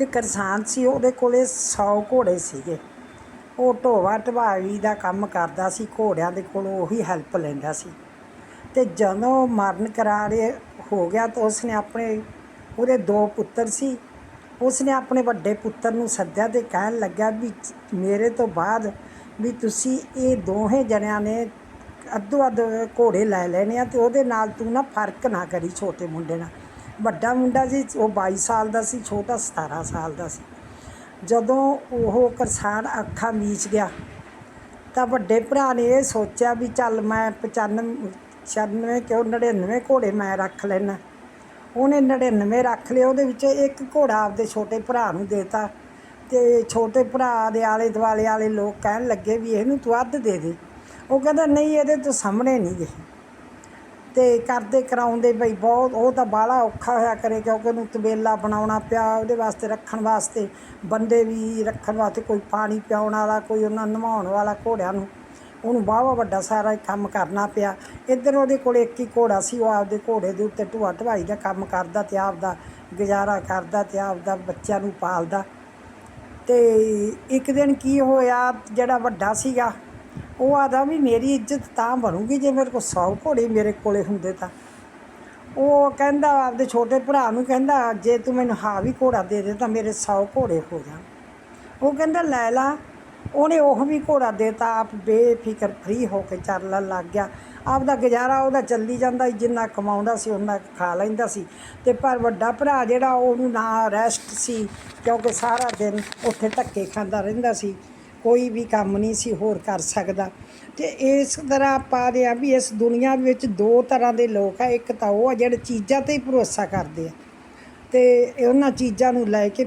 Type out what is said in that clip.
ਇੱਕ ਕਿਸਾਨ ਸੀ, ਉਹਦੇ ਕੋਲੇ 100 ਘੋੜੇ ਸੀਗੇ। ਉਹ ਢੋਵਾ ਢਵਾਈ ਦਾ ਕੰਮ ਕਰਦਾ ਸੀ, ਘੋੜਿਆਂ ਦੇ ਕੋਲੋਂ ਉਹੀ ਹੈਲਪ ਲੈਂਦਾ ਸੀ। ਤੇ ਜਦੋਂ ਮਰਨ ਕਰਾਰੇ ਹੋ ਗਿਆ ਤਾਂ ਉਸਨੇ ਆਪਣੇ, ਉਹਦੇ ਦੋ ਪੁੱਤਰ ਸੀ। ਉਸਨੇ ਆਪਣੇ ਵੱਡੇ ਪੁੱਤਰ ਨੂੰ ਸੱਦਿਆ ਤੇ ਕਹਿਣ ਲੱਗਾ ਵੀ ਮੇਰੇ ਤੋਂ ਬਾਅਦ ਵੀ ਤੁਸੀਂ ਇਹ ਦੋਹੇ ਜਣਿਆਂ ਨੇ ਅੱਧੋ ਅੱਧ ਘੋੜੇ ਲੈ ਲੈਣੇ ਆ ਤੇ ਉਹਦੇ ਨਾਲ ਤੂੰ ਨਾ ਫ਼ਰਕ ਨਾ ਕਰੀ ਛੋਟੇ ਮੁੰਡੇ ਨਾਲ। ਵੱਡਾ ਮੁੰਡਾ ਜੀ ਉਹ 22 ਸਾਲ ਦਾ ਸੀ, ਛੋਟਾ 17 ਸਾਲ ਦਾ ਸੀ। ਜਦੋਂ ਉਹ ਕਿਸਾਨ ਅੱਖਾਂ ਮੀਚ ਗਿਆ, ਤਾਂ ਵੱਡੇ ਭਰਾ ਨੇ ਇਹ ਸੋਚਿਆ ਵੀ ਚੱਲ ਮੈਂ 95 96 ਕਿਉਂ 99 ਘੋੜੇ ਮੈਂ ਰੱਖ ਲੈਣਾ ਉਹਨੇ 99 ਰੱਖ ਲਏ, ਉਹਦੇ ਵਿੱਚੋਂ ਇੱਕ ਘੋੜਾ ਆਪਦੇ ਛੋਟੇ ਭਰਾ ਨੂੰ ਦੇਤਾ ਤੇ ਛੋਟੇ ਭਰਾ ਦੇ ਆਲੇ ਦੁਆਲੇ ਵਾਲੇ ਲੋਕ ਕਹਿਣ ਲੱਗੇ ਵੀ ਇਹਨੂੰ ਤੂੰ ਅੱਧ ਦੇ ਦੇ। ਉਹ ਕਹਿੰਦਾ, ਨਹੀਂ, ਇਹਦੇ ਤੋਂ ਸਾਹਮਣੇ ਨਹੀਂ ਗਏ। ਤੇ ਕਰਦੇ ਕਰਾਉਂਦੇ ਬਈ ਬਹੁਤ, ਉਹ ਤਾਂ ਬਾਹਲਾ ਔਖਾ ਹੋਇਆ ਕਰੇ ਕਿਉਂਕਿ ਉਹਨੂੰ ਤਬੇਲਾ ਬਣਾਉਣਾ ਪਿਆ, ਉਹਦੇ ਵਾਸਤੇ ਰੱਖਣ ਵਾਸਤੇ, ਬੰਦੇ ਵੀ ਰੱਖਣ ਵਾਸਤੇ ਕੋਈ ਪਾਣੀ ਪਿਆਉਣ ਵਾਲਾ, ਕੋਈ ਉਹਨਾਂ ਨੂੰ ਨਵਾਉਣ ਵਾਲਾ ਘੋੜਿਆਂ ਨੂੰ, ਉਹਨੂੰ ਬਾਹਵਾ ਵੱਡਾ ਸਾਰਾ ਕੰਮ ਕਰਨਾ ਪਿਆ। ਇੱਧਰ ਉਹਦੇ ਕੋਲ ਇੱਕ ਹੀ ਘੋੜਾ ਸੀ, ਉਹ ਆਪਦੇ ਘੋੜੇ ਦੇ ਉੱਤੇ ਢੂਆ ਢਵਾਈ ਦਾ ਕੰਮ ਕਰਦਾ ਤੇ ਆਪਦਾ ਗੁਜ਼ਾਰਾ ਕਰਦਾ ਤੇ ਆਪਦਾ ਬੱਚਿਆਂ ਨੂੰ ਪਾਲਦਾ। ਤੇ ਇੱਕ ਦਿਨ ਕੀ ਹੋਇਆ, ਜਿਹੜਾ ਵੱਡਾ ਸੀਗਾ ਉਹ ਆਦਾ ਵੀ ਮੇਰੀ ਇੱਜ਼ਤ ਤਾਂ ਬਣੂਗੀ ਜੇ ਮੇਰੇ ਕੋਲ 100 ਘੋੜੇ ਮੇਰੇ ਕੋਲੇ ਹੁੰਦੇ ਤਾਂ। ਉਹ ਕਹਿੰਦਾ ਆਪਦੇ ਛੋਟੇ ਭਰਾ ਨੂੰ ਕਹਿੰਦਾ, ਜੇ ਤੂੰ ਮੈਨੂੰ ਹਾਵੀ ਘੋੜਾ ਦੇ ਦੇ ਤਾਂ ਮੇਰੇ 100 ਘੋੜੇ ਹੋ ਜਾਣ। ਉਹ ਕਹਿੰਦਾ, ਲੈ ਲਾ, ਉਹਨੇ ਉਹ ਵੀ ਘੋੜਾ ਦੇਤਾ, ਆਪ ਬੇਫਿਕਰ ਫਰੀ ਹੋ ਕੇ ਚੱਲਣ ਲੱਗ ਗਿਆ। ਆਪਦਾ ਗੁਜ਼ਾਰਾ ਉਹਦਾ ਚੱਲੀ ਜਾਂਦਾ ਜਿੰਨਾ ਕਮਾਉਂਦਾ ਸੀ ਉਹਨਾਂ ਖਾ ਲੈਂਦਾ ਸੀ। ਤੇ ਪਰ ਵੱਡਾ ਭਰਾ ਜਿਹੜਾ ਉਹਨੂੰ ਨਾ ਰੈਸਟ ਸੀ, ਕਿਉਂਕਿ ਸਾਰਾ ਦਿਨ ਉੱਥੇ ਧੱਕੇ ਖਾਂਦਾ ਰਹਿੰਦਾ ਸੀ। ਕੋਈ ਵੀ ਕੰਮ ਨਹੀਂ ਸੀ ਹੋਰ ਕਰ ਸਕਦਾ। ਤੇ ਇਸ ਤਰ੍ਹਾਂ ਆਪਾਂ ਦੇ ਆ ਵੀ ਇਸ ਦੁਨੀਆ ਵਿੱਚ ਦੋ ਤਰ੍ਹਾਂ ਦੇ ਲੋਕ ਆ, ਇੱਕ ਤਾਂ ਉਹ ਆ ਜਿਹੜੇ ਚੀਜ਼ਾਂ ਤੇ ਹੀ ਭਰੋਸਾ ਕਰਦੇ ਆ। ਤੇ ਉਹਨਾਂ ਚੀਜ਼ਾਂ ਨੂੰ ਲੈ ਕੇ